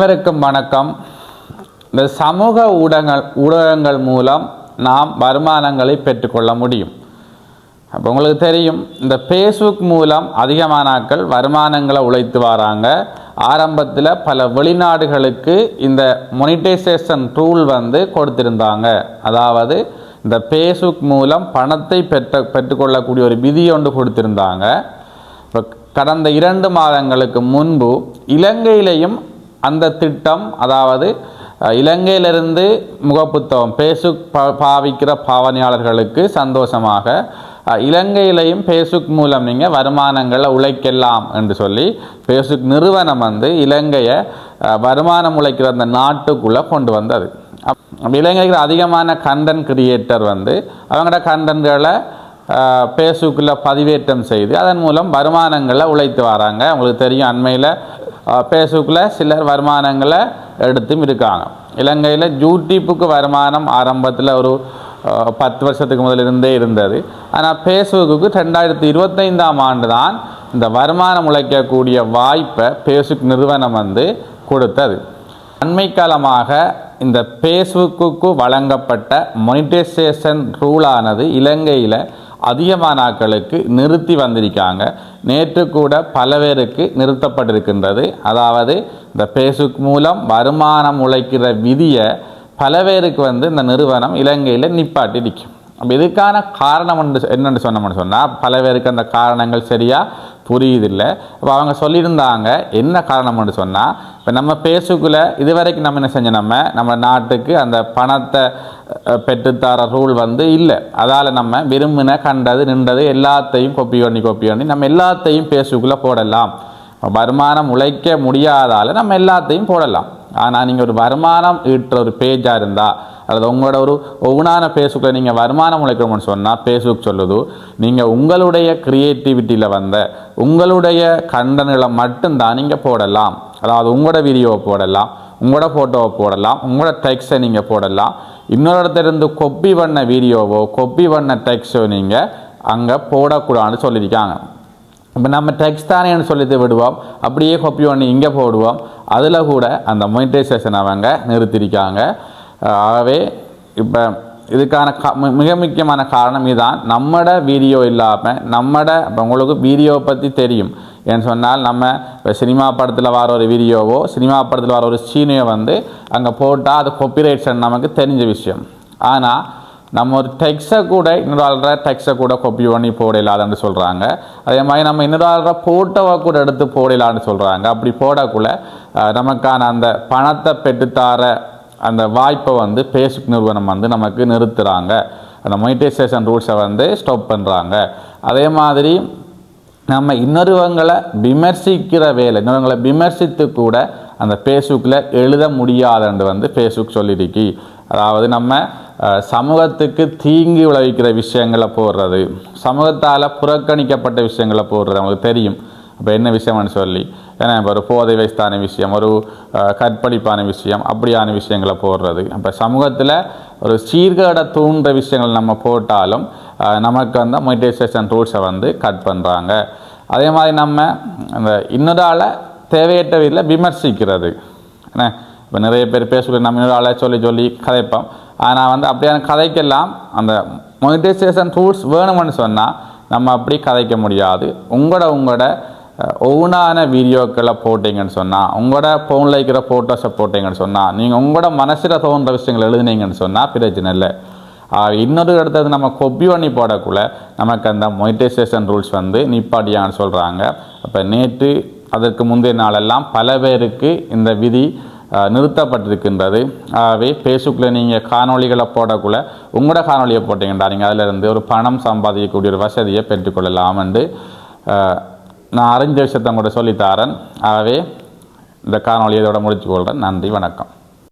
அனைவருக்கும் வணக்கம். இந்த சமூக ஊடகங்கள் ஊடகங்கள் மூலம் நாம் வருமானங்களை பெற்றுக்கொள்ள முடியும். அப்போ உங்களுக்கு தெரியும் இந்த ஃபேஸ்புக் மூலம் அதிகமானாக்கள் வருமானங்களை உழைத்து வராங்க. ஆரம்பத்தில் பல வெளிநாடுகளுக்கு இந்த மொனிட்டைசேஷன் ரூல் வந்து கொடுத்திருந்தாங்க. அதாவது இந்த ஃபேஸ்புக் மூலம் பணத்தை பெற்ற பெற்றுக்கொள்ளக்கூடிய ஒரு விதி ஒன்று கொடுத்திருந்தாங்க. இப்போ கடந்த இரண்டு மாதங்களுக்கு முன்பு இலங்கையிலையும் அந்த திட்டம் அதாவது இலங்கையிலிருந்து முகப்புத்தகம் பேசுக் பா பாவிக்கிற பாவனையாளர்களுக்கு சந்தோஷமாக இலங்கையிலையும் பேசுக் மூலம் நீங்கள் வருமானங்களை உழைக்கலாம் என்று சொல்லி பேசுக் நிறுவனம் வந்து இலங்கையை வருமானம் உழைக்கிற அந்த நாட்டுக்குள்ளே கொண்டு வந்தது. அப் இலங்கைக்கு அதிகமான கண்டென்ட் கிரியேட்டர் வந்து அவங்களோட கண்டென்ட்களை பேசுக்குள்ளே பதிவேற்றம் செய்து அதன் மூலம் வருமானங்களை உழைத்து வராங்க. அவங்களுக்கு தெரியும் அண்மையில் பேசுக்குள்ள சிலர் வருமானங்களை எடுத்தும் இருக்காங்க. இலங்கையில் யூடியூப்புக்கு வருமானம் ஆரம்பத்தில் ஒரு பத்து வருஷத்துக்கு முதலிருந்தே இருந்தே இருந்தது. ஆனால் ஃபேஸ்புக்கு ரெண்டாயிரத்தி இருபத்தைந்தாம் ஆண்டு தான் இந்த வருமானம் உழைக்கக்கூடிய வாய்ப்பை ஃபேஸ்புக் நிறுவனம் வந்து கொடுத்தது. அண்மை காலமாக இந்த ஃபேஸ்புக்கு வழங்கப்பட்ட மொனிட்டைசேஷன் ரூலானது இலங்கையில் அதிகமான நாட்களுக்கு நிறுத்தி வந்திருக்காங்க. நேற்று கூட பல பேருக்கு நிறுத்தப்பட்டிருக்கின்றது. அதாவது இந்த ஃபேஸ்புக் மூலம் வருமானம் உழைக்கிற விதியை பல பேருக்கு வந்து இந்த நிறுவனம் இலங்கையில் நிப்பாட்டி நிற்கும் அப்போ இதுக்கான காரணம் என்று என்னென்னு சொன்னோம்னு சொன்னால் பல பேருக்கு அந்த காரணங்கள் சரியாக புரியுதில்லை. அப்போ அவங்க சொல்லியிருந்தாங்க என்ன காரணம்னு சொன்னால் இப்போ நம்ம பேசுக்குள்ளே இதுவரைக்கும் நம்ம என்ன செஞ்சோம்? நம்ம நம்ம நாட்டுக்கு அந்த பணத்தை பெற்றுத்தர ரூல் வந்து இல்லை. அதால் நம்ம விரும்பின கண்டது நின்றது எல்லாத்தையும் கொப்பி பண்ணி கொப்பி பண்ணி நம்ம எல்லாத்தையும் பேசுக்குள்ளே போடலாம். வருமானம் உழைக்க முடியாதால் நம்ம எல்லாத்தையும் போடலாம். ஆனால் நீங்கள் ஒரு வருமானம் ஈட்டுற ஒரு பேஜாக இருந்தால் அல்லது உங்களோட ஒரு ஒவ்வொன்றான பேசுக்களை நீங்கள் வருமானம் உழைக்கணும்னு சொன்னால் பேசுக் சொல்லுது நீங்கள் உங்களுடைய க்ரியேட்டிவிட்டியில் வந்த உங்களுடைய கண்டனங்களை மட்டும்தான் நீங்கள் போடலாம். அதாவது உங்களோட வீடியோவை போடலாம் உங்களோட ஃபோட்டோவை போடலாம் உங்களோட டெக்ஸ்ட்டை நீங்கள் போடலாம். இன்னொரு இடத்துல கொப்பி பண்ண வீடியோவோ கொப்பி பண்ண டெக்ஸ்ட்டோ நீங்கள் அங்கே போடக்கூடாதுன்னு சொல்லியிருக்காங்க. இப்போ நம்ம டெக்ஸ்ட் தானேன்னு சொல்லிட்டு விடுவோம். அப்படியே கொப்பி பண்ணி இங்கே போடுவோம். அதில் கூட அந்த மொனிட்டைசேஷன் அவங்க நிறுத்தியிருக்காங்க. ஆகவே இப்போ இதுக்கான கா மிக முக்கியமான காரணம் இதுதான் நம்மட வீடியோ இல்லாமல் நம்மட இப்போ உங்களுக்கு வீடியோவை பற்றி தெரியும். ஏன்னு சொன்னால் நம்ம இப்போ சினிமா படத்தில் வர ஒரு வீடியோவோ சினிமா படத்தில் வர ஒரு சீனையோ வந்து அங்கே போட்டால் அது காப்பிரைட்ஸ் நமக்கு தெரிஞ்ச விஷயம். ஆனால் நம்ம ஒரு டெக்ஸை கூட இன்னொரு ஆள்ற டெக்ஸை கூட கொப்பி பண்ணி போடலான்னு சொல்கிறாங்க அதே மாதிரி நம்ம இன்னொரு ஆள்ற ஃபோட்டோவை கூட எடுத்து போடலான்னு சொல்கிறாங்க அப்படி போடக்குள்ள நமக்கான அந்த பணத்தை பெற்றுத்தார அந்த வாய்ப்பை வந்து பேஸ்புக் நிறுவனம் வந்து நமக்கு நிறுத்துகிறாங்க அந்த மொனிட்டைசேஷன் ரூல்ஸை வந்து ஸ்டாப் பண்ணுறாங்க அதே மாதிரி நம்ம இன்னொருவங்களை விமர்சிக்கிற வேலை இன்னொருவங்களை விமர்சித்து கூட அந்த ஃபேஸ்புக்கில் எழுத முடியாதுன்னு வந்து ஃபேஸ்புக் சொல்லியிருக்கு அதாவது நம்ம சமூகத்துக்கு தீங்கு விளைவிக்கிற விஷயங்களை போடுறது சமூகத்தால் புறக்கணிக்கப்பட்ட விஷயங்களை போடுறது அவங்களுக்கு தெரியும். இப்போ என்ன விஷயம்னு சொல்லி ஏன்னா இப்போ ஒரு போதை வயசான விஷயம் ஒரு கற்பழிப்பான விஷயம் அப்படியான விஷயங்களை போடுறது. அப்போ சமூகத்தில் ஒரு சீர்கேட தூண்டுற விஷயங்கள் நம்ம போட்டாலும் நமக்கு வந்து மொனிட்டைசேஷன் ரூல்ஸை வந்து கட் பண்ணுறாங்க அதே மாதிரி நம்ம அந்த இன்னொரு ஆளை தேவையற்ற வீட்டில் விமர்சிக்கிறது. என்ன? இப்போ நிறைய பேர் பேசக்கூடிய நம்ம இன்னொரு ஆளை சொல்லி சொல்லி கதைப்போம். ஆனால் வந்து அப்படியான கதைக்கெல்லாம் அந்த மொனிட்டைசேஷன் ரூல்ஸ் வேணும்னு சொன்னால் நம்ம அப்படி கதைக்க முடியாது. உங்களோட உங்களோட அஹ், ஒவ்வொன்றான வீடியோக்களை போட்டிங்கன்னு சொன்னால் உங்களோட ஃபோனில் இருக்கிற ஃபோட்டோஸை போட்டிங்கன்னு சொன்னால் நீங்கள் உங்களோட மனசில் தோன்ற விஷயங்கள் எழுதுனீங்கன்னு சொன்னால் பிரச்சனை இல்லை. இன்னொரு அடுத்தது நம்ம கொப்பி பண்ணி போடக்குள்ள நமக்கு அந்த மொனிட்டைசேஷன் ரூல்ஸ் வந்து நிப்பாட்டியான்னு சொல்கிறாங்க அப்போ நேற்று அதற்கு முந்தைய நாளெல்லாம் பல பேருக்கு இந்த விதி நிறுத்தப்பட்டிருக்கின்றது. ஆகவே ஃபேஸ்புக்கில் நீங்கள் காணொளிகளை போடக்குள்ள உங்களோட காணொளியை போட்டிங்கண்டா நீங்கள் அதிலிருந்து ஒரு பணம் சம்பாதிக்கக்கூடிய ஒரு வசதியை பெற்றுக்கொள்ளலாம் என்று நான் அறிஞ்ச விஷயத்தை கூட சொல்லித்தாரன் ஆகவே இந்த காணொலியை இதோட முடிச்சுக்கொள்கிறேன் நன்றி வணக்கம்.